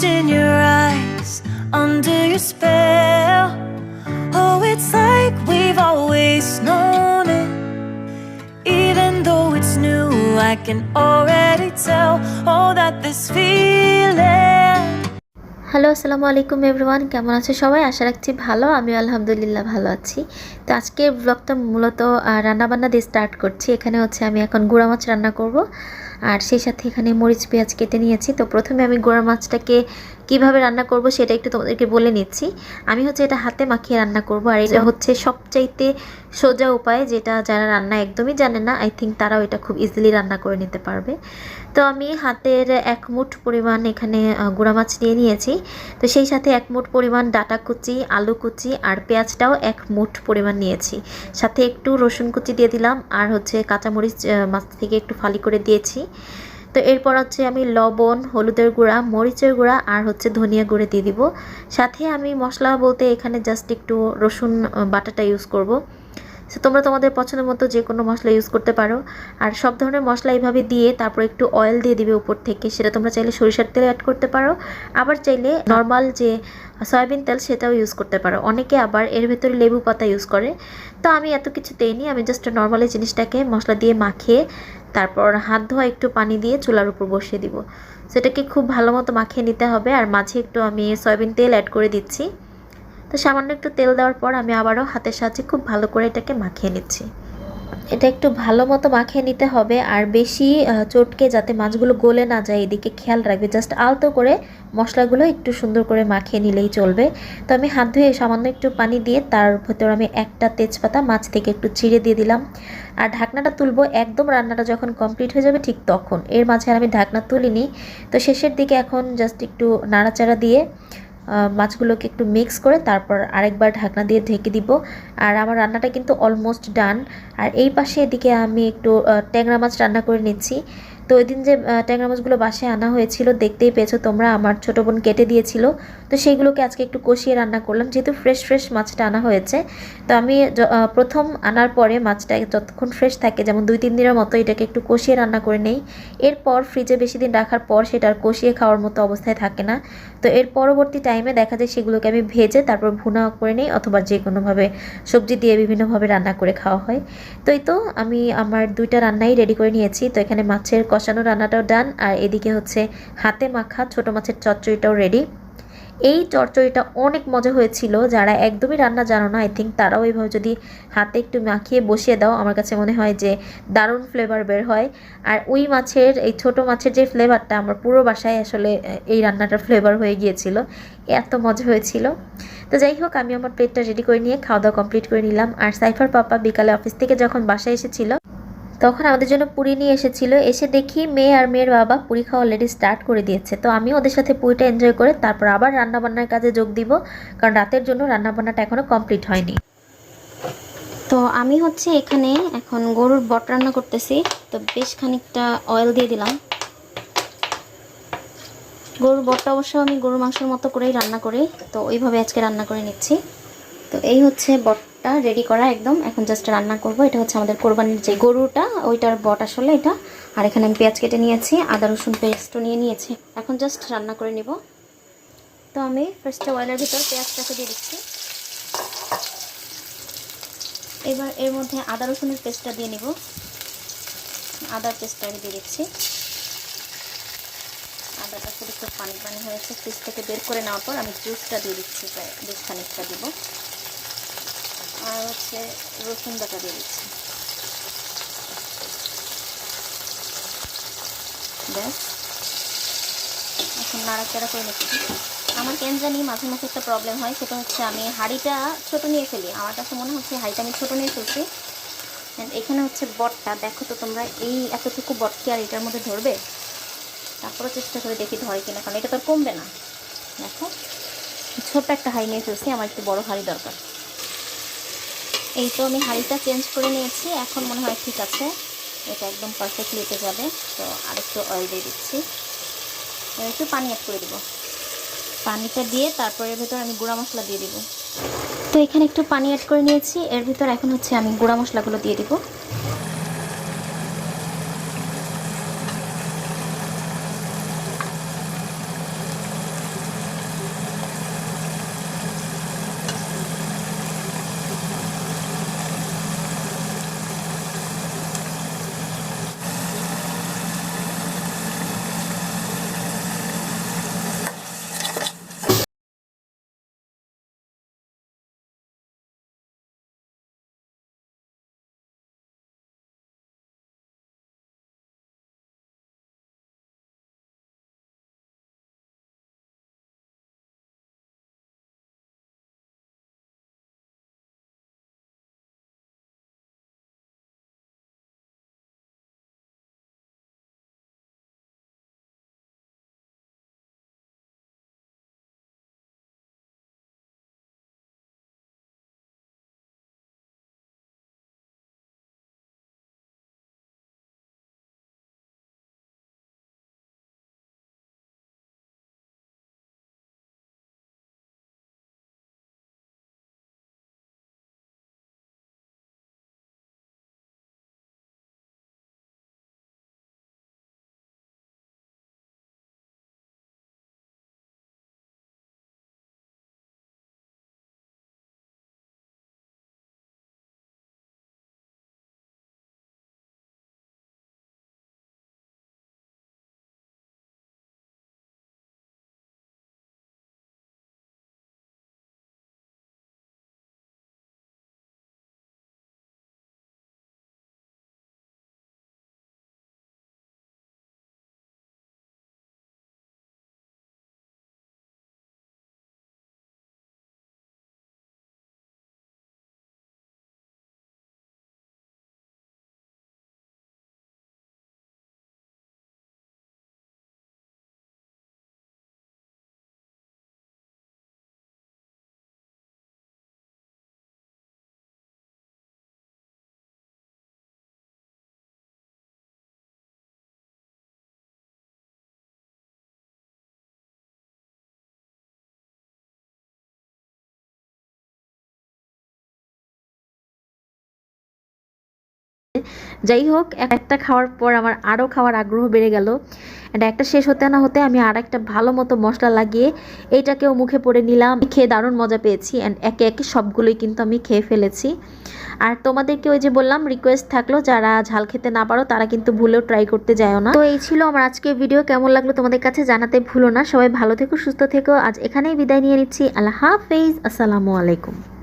lost in your eyes, under your spell. Oh, it's like we've always known it. Even though it's new, I can already tell. Oh, that this feeling. Hello আসসালামু আলাইকুম everyone কেমন আছে সবাই আশা রাখছি ভালো আমি আলহামদুলিল্লাহ ভালো আছি তো আজকের ব্লগটা মূলত রান্নাবান্না দিয়ে স্টার্ট করছি এখানে হচ্ছে আমি এখন গুঁড়া মাছ রান্না করব আর সেই সাথে এখানে মরিচ পেঁয়াজ কেটে নিয়েছি। তো প্রথমে আমি গোড়া মাছটাকে কীভাবে রান্না করব সেটা একটু তোমাদেরকে বলে নিচ্ছি। আমি হচ্ছে এটা হাতে মাখিয়ে রান্না করব আর এটা হচ্ছে সবচাইতে সোজা উপায় যেটা যারা রান্না একদমই জানে না আই থিঙ্ক তারাও এটা খুব ইজিলি রান্না করে নিতে পারবে। তো আমি হাতের এক মুঠ পরিমাণ এখানে গুঁড়া মাছ নিয়ে নিয়েছি। তো সেই সাথে এক মুঠ পরিমাণ ডাটা কুচি আলু কুচি আর পেঁয়াজটাও এক মুঠ পরিমাণ নিয়েছি। সাথে একটু রসুন কুচি দিয়ে দিলাম আর হচ্ছে কাঁচামরিচ মাছ থেকে একটু ফালি করে দিয়েছি। তো এরপর হচ্ছে আমি লবণ, হলুদের গুঁড়া, মরিচের গুঁড়া আর হচ্ছে ধনিয়া গুঁড়ো দিয়ে দিব। সাথে আমি মশলা বলতে এখানে জাস্ট একটু রসুন বাটাটা ইউজ করব। সো তোমরা তোমাদের পছন্দ মতো যে কোনো মশলা ইউজ করতে পারো। আর সব ধরনের মশলা এইভাবে দিয়ে তারপর একটু অয়েল দিয়ে দিবে উপর থেকে, সেটা তোমরা চাইলে সরিষার তেল অ্যাড করতে পারো। আবার চাইলে নর্মাল যে সয়াবিন তেল সেটাও ইউজ করতে পারো। অনেকে আবার এর ভেতরে লেবু পাতা ইউজ করে। তো আমি এত কিছু দেইনি, আমি জাস্ট নর্মালি জিনিসটাকে মশলা দিয়ে মাখিয়ে তারপর হাত ধোয়া, একটু পানি দিয়ে চুলার উপর বসিয়ে দিব। সেটাকে খুব ভালো মতো মাখিয়ে নিতে হবে, আর মাঝে একটু আমি সয়াবিন তেল অ্যাড করে দিচ্ছি। তো সামান্য একটু তেল দেওয়ার পর আমি আবারও হাতের সাহায্যে খুব ভালো করে এটাকে মাখিয়ে নিচ্ছি। এটা একটু ভালো মতো মাখিয়ে নিতে হবে আর বেশি চটকে যাতে মাছগুলো গলে না যায়, এদিকে খেয়াল রাখবে। জাস্ট আলতো করে মশলাগুলো একটু সুন্দর করে মাখিয়ে নিলেই চলবে। তো আমি হাত ধুয়ে সামান্য একটু পানি দিয়ে তার ভেতর আমি একটা তেজপাতা মাছ থেকে একটু চিড়ে দিয়ে দিলাম। আর ঢাকনাটা তুলবো, একদম রান্নাটা যখন কমপ্লিট হয়ে যাবে ঠিক তখন। এর মাঝে আমি ঢাকনা তুলিনি। তো শেষের দিকে এখন জাস্ট একটু নাড়াচাড়া দিয়ে মাছগুলোকে একটু মিক্স করে তারপর আরেকবার ঢাকনা দিয়ে ঢেকে দিব। আর আমার রান্নাটা কিন্তু অলমোস্ট ডান আর এই পাশে এদিকে আমি একটু ট্যাংরা মাছ রান্না করে নিচ্ছি। তো ওই দিন যে ট্যাংরা মাছগুলো বাসায় আনা হয়েছিল, দেখতেই পেয়েছ তোমরা, আমার ছোটো বোন কেটে দিয়েছিল। তো সেইগুলোকে আজকে একটু কষিয়ে রান্না করলাম, যেহেতু ফ্রেশ ফ্রেশ মাছটা আনা হয়েছে। তো আমি প্রথম আনার পরে মাছটা যতক্ষণ ফ্রেশ থাকে, যেমন দুই, তিন দিনের মতো এটাকে একটু কষিয়ে রান্না করে নেই। এরপর ফ্রিজে বেশি দিন রাখার পর সেটা আর কষিয়ে খাওয়ার মতো অবস্থায় থাকে না। তো এর পরবর্তী টাইমে দেখা যায় সেগুলোকে আমি ভেজে তারপর ভুনা করে নিই, অথবা যে কোনোভাবে সবজি দিয়ে বিভিন্নভাবে রান্না করে খাওয়া হয়। তো এই তো আমি আমার দুইটা রান্নাই রেডি করে নিয়েছি। তো এখানে মাছের কষানো রান্নাটাও ডান, আর এদিকে হচ্ছে হাতে মাখা ছোট মাছের চচ্চড়িটাও রেডি এই চচ্চড়িটা অনেক মজা হয়েছিল, যারা একদমই রান্না জানো না আই থিঙ্ক তারাও এইভাবে যদি হাতে একটু মাখিয়ে বসিয়ে দাও, আমার কাছে মনে হয় যে দারুণ ফ্লেভার বের হয়। আর ওই মাছের, এই ছোট মাছের যে ফ্লেভারটা আমার পুরো বাসায় আসলে এই রান্নাটার ফ্লেভার হয়ে গিয়েছিল। এত মজা হয়েছিল। তো যাই হোক, আমি আমার প্লেটটা রেডি করে নিয়ে খাওয়া দাওয়া কমপ্লিট করে নিলাম। আর সাইফার পাপা বিকালে অফিস থেকে যখন বাসায় এসেছিল তখন আমাদের জন্য পুরি নিয়ে এসেছিল। এসে দেখি মেয়ে আর মেয়ের বাবা পুরি খাওয়া অলরেডি স্টার্ট করে দিয়েছে। তো আমি ওদের সাথে পুরিটা এনজয় করে তারপর আবার রান্নাবান্নার কাজে যোগ দিব, কারণ রাতের জন্য রান্নাবান্নাটা এখনও কমপ্লিট হয়নি। তো আমি হচ্ছে এখানে এখন গরুর বট রান্না করতেছি। তো বেশ খানিকটা অয়েল দিয়ে দিলাম। গরুর বটটা অবশ্য আমি গরুর মাংসের মতো করেই রান্না করি। তো ওইভাবে আজকে রান্না করে নিচ্ছি। তো এই হচ্ছে বটটা রেডি করা একদম। এখন জাস্ট রান্না করব। এটা হচ্ছে আমাদের কোরবানির যে গরুটা, ওইটার বট আসলে এটা। আর এখানে আমি পেঁয়াজ কেটে নিয়েছি, আদা, রসুন, পেস্টও নিয়ে নিয়েছি। এখন জাস্ট রান্না করে নিব। তো আমি ফার্স্টে অয়েলের ভিতর পেঁয়াজটাকে দিয়ে দিচ্ছি। এবার এর মধ্যে আদা, রসুনের পেস্টটা দিয়ে নিব। আদার পেস্টটা আমি দিয়ে দিচ্ছি। আদাটা একটু পানি পানি হয়েছে। ফ্রিজ থেকে বের করে নেওয়ার পর আমি জুসটা দিয়ে দিচ্ছি প্রায় বেশ খানিকটা দিব। আর হচ্ছে রসুন বাটা দিয়ে দিচ্ছি। ব্যাস। এখন নাড়াচাড়া করে নিচ্ছি। আমার কেন জানি মাঝে মাঝে একটা প্রবলেম হয়, সেটা হচ্ছে আমি হাঁড়িটা ছোট নিয়ে ফেলি। আমার কাছে মনে হচ্ছে হাঁড়িটা আমি ছোট নিয়ে ফেলছি। এখানে হচ্ছে বটটা, দেখো তো তোমরা এই এতটুকু বট কি আর এটার মধ্যে ধরবে? তারপরে চেষ্টা করে দেখি ধরে কিনা, কারণ এটা তো কমবে না। দেখো, ছোট্ট একটা হাঁড়ি নিয়ে ফেলছি, আমার একটু বড় হাঁড়ি দরকার। এই তো আমি হাঁড়িটা চেঞ্জ করে নিয়েছি। এখন মনে হয় ঠিক আছে। এটা একদম পারফেক্টলি এতে যাবে। তো আরেকটু অয়েল দিয়ে দিচ্ছি। এবার একটু পানি অ্যাড করে দেবো। পানিটা দিয়ে তারপরে ভেতর আমি গুঁড়া মশলা দিয়ে দিব। তো এখানে একটু পানি অ্যাড করে নিয়েছি। এর ভিতর এখন হচ্ছে আমি গুঁড়া মশলাগুলো দিয়ে দিব। যাই হোক, একটা খাওয়ার পর আমার আরও খাওয়ার আগ্রহ বেড়ে গেল। এটা একটা শেষ হতে না হতে আমি আর একটা ভালো মতো মশলা লাগিয়ে এইটাকেও মুখে পড়ে নিলাম। খেয়ে দারুণ মজা পেয়েছি অ্যান্ড একে একে সবগুলোই কিন্তু আমি খেয়ে ফেলেছি। আর তোমাদেরকে ওই যে বললাম রিকোয়েস্ট থাকল, যারা ঝাল খেতে না পারো, তারা কিন্তু ভুলেও ট্রাই করতে যায় না। তো এই ছিল আমার আজকের ভিডিও কেমন লাগল তোমাদের কাছে জানাতে ভুলো না। সবাই ভালো থেকো, সুস্থ থেকো। আজ এখানেই বিদায় নিয়ে নিচ্ছি। আল্লাহ হাফেজ। আসসালামু আলাইকুম।